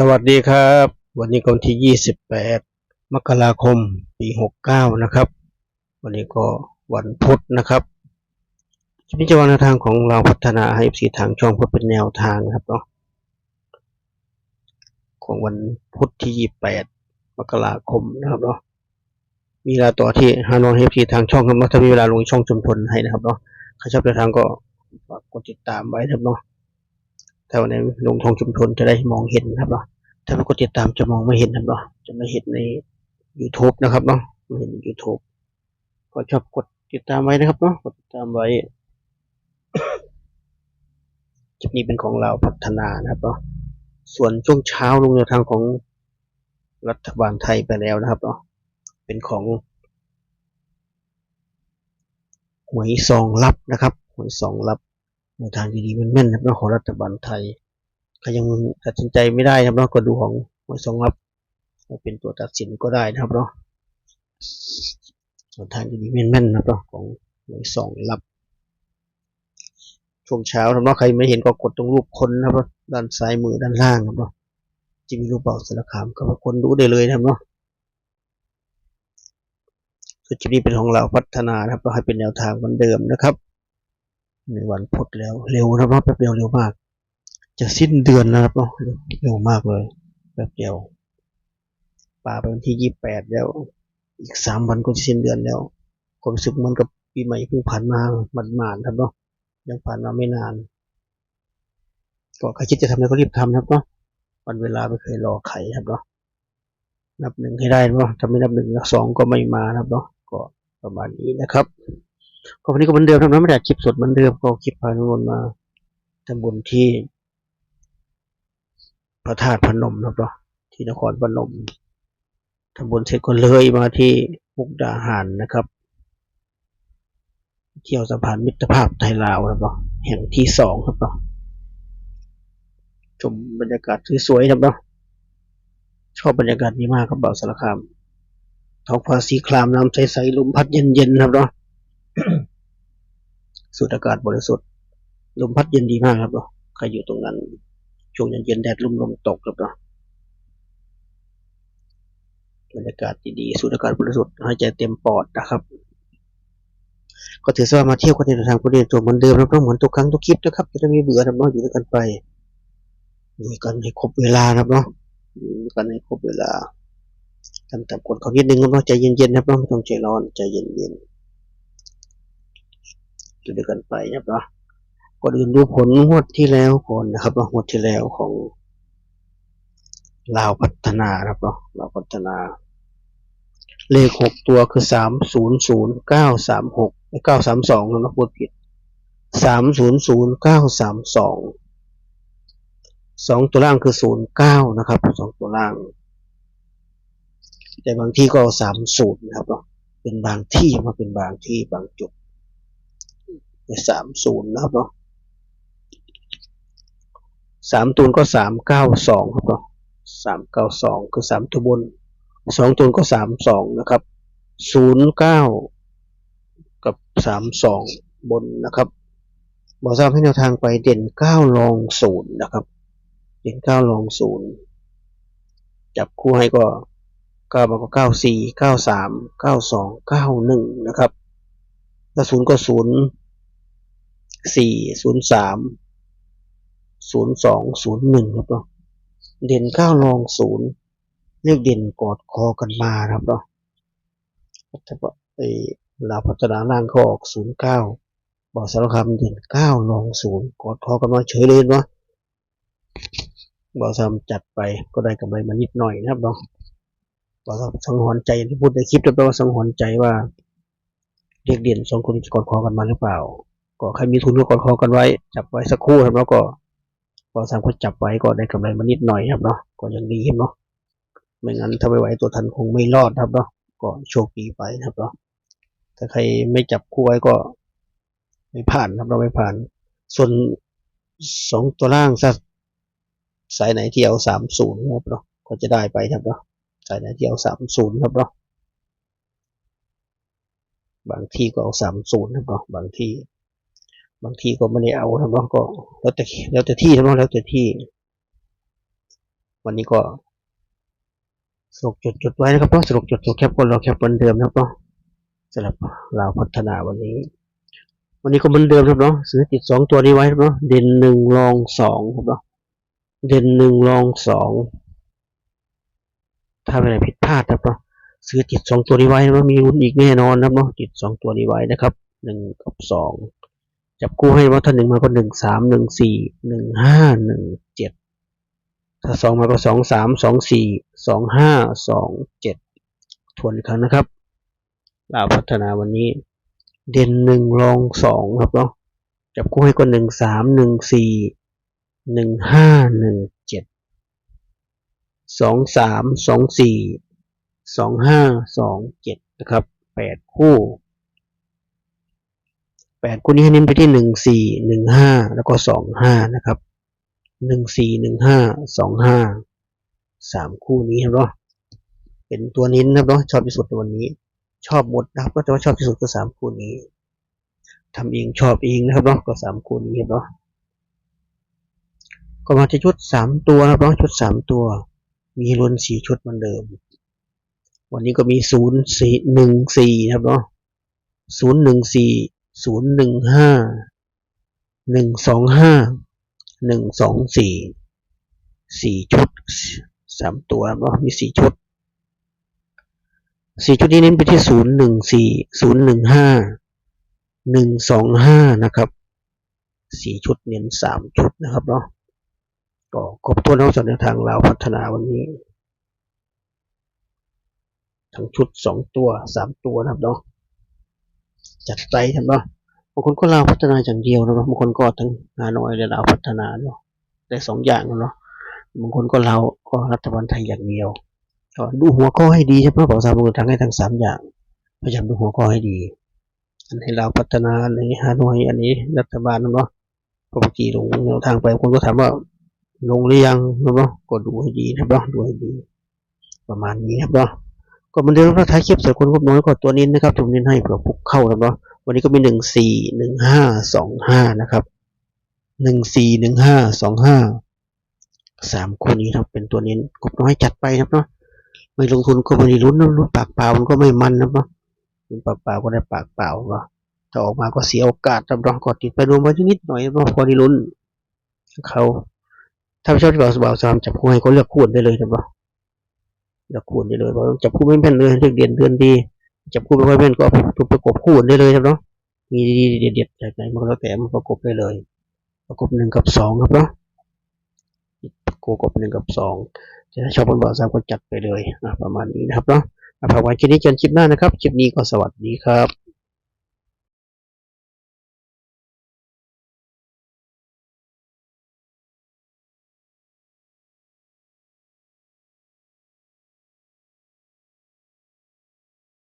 สวัสดีครับ วันนี้ก็วันที่ 28 มกราคม ปี 69 นะครับ วันนี้ก็วันพุธนะครับชีวิตวางแนทางของเราพัฒนาให้สีทางช่องเพื่อเป็นแนวทางนะครับเนาะของวันพุธที่ 28 มกราคมนะครับเนาะมีเวลาต่อที่ฮานอยเฮฟซีทางช่องครับเนาะถ้ามีเวลาลงช่องชุมพลให้นะครับเนาะใครชอบแนวทางก็ฝากกดติดตามไว้นะครับเนาะ ถ้าวันไหนลงทองชุมพลจะได้มองเห็นนะครับเนาะถ้าไม่กดติดตามจะมองไม่เห็นนะครับเนาะจะไม่เห็นใน YouTube นะครับเนาะไม่เห็นใน YouTube ก็ชอบกดติดตามไว้นะครับเนาะกดติดตามไว้คลิปนี้เป็นของเราพัฒนานะครับเนาะส่วนช่วงเช้าลงแนวทางของรัฐบาลไทยไปแล้วนะครับเนาะเป็นของหวยซองลับนะครับหวยซองลับ แนวทางดีๆมันแม่นนะครับนาะของรัฐบาลไทยใครยังตัดสินใจไม่ได้นะครับเนาะก็ดูของหวยสองรับมาเป็นตัวตัดสินก็ได้นะครับเนาะส่วทางดีๆแม่นๆนะครับเนาะของหวยสองรับช่วงเช้านะครับเนาะใครไม่เห็นก็กดตรงรูปคนนะครับด้านซ้ายมือด้านล่างนะครับเนาะจะมีรูปเป่าสารคามก็มาคนดูได้เลยนะครับเนาะส่วนคลิปนี้เป็นของเราพัฒนานะครับเราให้เป็นแนวทางเหมือนเดิมนะครับ ในวันพุธแล้วเร็วนะครับแป๊บเดียวเร็วมาก จะสิ้นเดือนนะครับเนาะเร็วมากเลยแบบเดียวป่าไปวันที่ยี่แปดแล้ว อีกสามวันก็จะสิ้นเดือนแล้วความรู้สึกมันกับปีใหม่เพิ่งผ่านมามันมานๆครับเนาะยังผ่านมาไม่นานก็ใครคิดจะทำอะไรก็รีบทำครับเนาะวันเวลาไม่เคยรอใครครับเนาะนับหนึ่งให้ได้เนาะถ้าไม่นับหนึ่งนับสองก็ไม่มาครับเนาะก็ประมาณนี้นะครับ ก็วันนี้ก็เหมือนเดิมทำนะไม่ได้คลิปสดเหมือนเดิมก็คลิปพานุนมาทำบุญที่ พระธาตุพนมนะครับเนาะที่นครพนมทำบุญเสร็จก็เลยมาที่มุกดาหารนะครับ เที่ยวสะพานมิตรภาพไทยลาวนะครับเนาะแห่งที่สองครับเนาะชมบรรยากาศสวยๆครับเนาะชอบบรรยากาศนี้มากครับเบาสารคามท้องฟ้าสีครามน้ำใสๆลมพัดเย็นๆครับเนาะ สูดอากาศบริสุทธิ์ ลมพัดเย็นดีมากครับเนาะใครอยู่ตรงนั้น ช่วงเย็นๆแดดลุ่มลมตกครับเนาะบรรยากาศดีๆสูดอากาศบริสุทธิ์หายใจเต็มปอดนะครับ ก็ถือว่ามาเที่ยวกันในทางประเทศตัวเหมือนเดิมแล้วก็เหมือนทุกครั้งทุกคลิปนะครับ จะได้ไม่เบื่อนะเนาะอยู่ด้วยกันไปอยู่กันให้ครบเวลานะครับเนาะอยู่กันให้ครบเวลาทำตามกฎเขานิดนึงเนาะใจเย็นๆนะครับเนาะไม่ต้องใจร้อนใจเย็นๆ อยู่ด้วยกันไปนะครับเนาะก่อนอื่นดูผลงวดที่แล้วก่อนนะครับว่างวดที่แล้วของลาวพัฒนานะครับเนาะลาวพัฒนา เลขหกตัวคือสามศูนย์ศูนย์เก้าสามหกเก้าสามสองนะพูดผิดสามศูนย์ศูนย์เก้าสามสองสองตัวล่างคือศูนย์เก้านะครับสองตัวล่าง แต่บางที่ก็สามศูนย์นะครับเนาะเป็นบางที่มาเป็นบางที่บางจุด สามศูนย์นะครับเนาะสามตัวก็สามเก้าสองครับเนาะสามเก้าสองคือสามตัวบนสองตัวก็สามสองนะครับศูนย์เก้ากับสามสองบนนะครับบอกทราบให้แนวทางไปเด่นเก้าลองศูนย์นะครับ เด่นเก้าลองศูนย์จับคู่ให้ก็เก้ามันก็เก้าสี่เก้าสามเก้าสองเก้าหนึ่งนะครับแล้วศูนย์ก็ศูนย์ สี่ศูนย์สามศูนย์สองศูนย์หนึ่งครับเนาะเด่นเก้าลองศูนย์เรียกเด่นกอดคอกันมาครับเนาะถ้าไอ้ลาวพัฒนาล่างเขาออกศูนย์เก้าบอกสารคามเด่นเก้าลองศูนย์กอดคอกันมาเฉยเลยเนาะบอกสามจัดไปก็ได้กำไรมานิดหน่อยนะครับเนาะบอกสามสังหรณ์ใจที่พูดในคลิปจะแปลว่าสังหรณ์ใจว่าเรียกเด่นสองคนกอดคอกันมาหรือเปล่า ก็ใครมีทุนก็กอดคอกันไว้ จับไว้สักครู่ครับแล้วก็พอสามคนจับไว้ก็ได้กำไรมานิดหน่อยครับเนาะก็ยังดีครับเนาะไม่งั้นถ้าไม่ไหวตัวทันคงไม่รอดครับเนาะก็โชคดีไปครับเนาะถ้าใครไม่จับคู่ไว้ก็ ไม่ผ่านครับเราไม่ผ่าน ส่วนสองตัวล่างสักสายไหนที่เอาสามศูนย์ครับเนาะก็จะได้ไปครับเนาะสายไหนที่เอาสามศูนย์ครับเนาะบางที่ก็เอาสามศูนย์ครับเนาะบางที่ บางทีก็ไม่ได้เอาครับเนาะก็แล้วแต่แล้วแต่ที่ครับเนาะแล้วแต่ที่ วันนี้ก็สรุปจุดจุดไว้นะครับเนาะสรุปจุดจุดแคปคนเราแคปเหมือนเดิมนะครับเนาะสำหรับเราพัฒนาวันนี้ วันนี้ก็เหมือนเดิมครับเนาะซื้อติดสองตัวนี้ไว้ครับเนาะเด่นหนึ่งรองสองครับเนาะเด่นหนึ่งรองสองถ้าไม่ได้ผิดพลาดครับเนาะซื้อติดสองตัวนี้ไว้ครับเนามีลุ้นอีกแน่นอนนะครับเนาะติดสองตัวนี้ไว้นะครับหนึ่งกับสอง จับคู่ให้ว่าถ้าหนึ่งมาก็หนึ่งสามหนึ่งสี่หนึ่งห้าหนึ่งเจ็ดถ้าสองมาก็สองสามสองสี่สองห้าสองเจ็ดทวนอีกครั้งนะครับลาวพัฒนาวันนี้ เด่นหนึ่งรองสองครับเนาะจับคู่ให้ก็หนึ่งสามหนึ่งสี่หนึ่งห้าหนึ่งเจ็ดสองสามสองสี่สองห้าสองเจ็ดนะครับแปดคู่ แปดคู่นี้ให้เน้นไปที่หนึ่งสี่หนึ่งห้าแล้วก็สองห้านะครับหนึ่งสี่หนึ่งห้าสองห้าสามคู่นี้ครับเนาะเป็นตัวนี้นะครับเนาะชอบที่สุดในวันนี้ ชอบหมดนะครับก็แต่ว่าชอบที่สุดก็สามคู่นี้ทำเองชอบเองนะครับเนาะก็สามคู่นี้ครับเนาะก็มาที่ชุดสามตัวนะครับเนาะชุดสามตัว มีรวนสี่ชุดเหมือนเดิม วันนี้ก็มีศูนย์สี่หนึ่งสี่นะครับเนาะศูนย์หนึ่งสี่ ศูนย์หนึ่งห้าหนึ่งสองห้าหนึ่งสองสี่สี่ชุดสามตัวเนาะมีสี่ชุดสี่ชุดนี้เน้นไปที่ศูนย์หนึ่งสี่ศูนย์หนึ่งห้าหนึ่งสองห้านะครับสี่ชุดเน้นสามชุดนะครับเนาะก็ครบถ้วนทั้งสองแนวทางเราวพัฒนาวันนี้ ทั้งชุดสองตัวสามตัวนะครับเนาะ จัดไปครับเนาะบางคนก็เราวพัฒนาอย่างเดียวนะบบางคนก็ทั้งฮานอยและเราวพัฒนาเนาะได้สองอย่างเนาะบางคนก็เราวก็รัฐบาลไทยอย่างเดียวก็ดูหัวข้อให้ดีใช่ไหมบอกสามมือทั้งให้ทั้งสามอย่างพยายามดูหัวข้อให้ดี อันให้เราพัฒนาอันนี้ฮานอยอันนี้รัฐบาลนะเนาะพอเมื่อกี้ลงแนวทางไปคนก็ถามว่าลงหรือยังนะเนาะก็ดูให้ดีนะบเนาะดูให้ดี ประมาณนี้ครับเนาะ ก็เหมันเดิมว่าท้ายคลิปส่วนคนงบน้อยก็ตัวนี้นะครับผมเน้นให้เผื่อพุกเข้านะครับเนาะวันนี้ก็มีหนึ่งสี่หนึ่งห้าสองห้านะครับหนึ่งสี่หนึ่งห้าสองห้าสามคู่นี้ครับเป็นตัวเน้นงบน้อยจัดไปนะครับเนาะไม่ลงทุนก็ไม่ได้ลุ้นนะลุ้นปากเปล่ามันก็ไม่มันนะเนาะลุ้นปากเปล่าก็ได้ปากเปล่าเนาะถ้าออกมาก็เสียโอกาสจำลองกดติดไปรวมไว้นิดหน่อยเนาะพอได้ลุ้นเขาถ้าไม่ชอบที่บ่าสบาวสามจับคู่ให้ก็เลือกคู่ได้เลยนะเนาะ เลือกคู่ได้เลยเพราจับคู่ไม่แม่นเลยเลือกเด่นเดือนดี จับคู่ไม่ค่อยแม่นก็ถูกประกบคู่ได้เลยครับเนาะมีดีๆเด็ดๆจากไหนมันแล้วแต่มาประกบได้เลย ประกบหนึ่งกับสองครับเนาะประกบหนึ่งกับสองถ้าชอบบนบ่อสามก็จัดไปเลยประมาณนี้นะครับเนาะฝากไว้คลิปนี้จนคลิปหน้านะครับคลิปนี้ก็สวัสดีครับ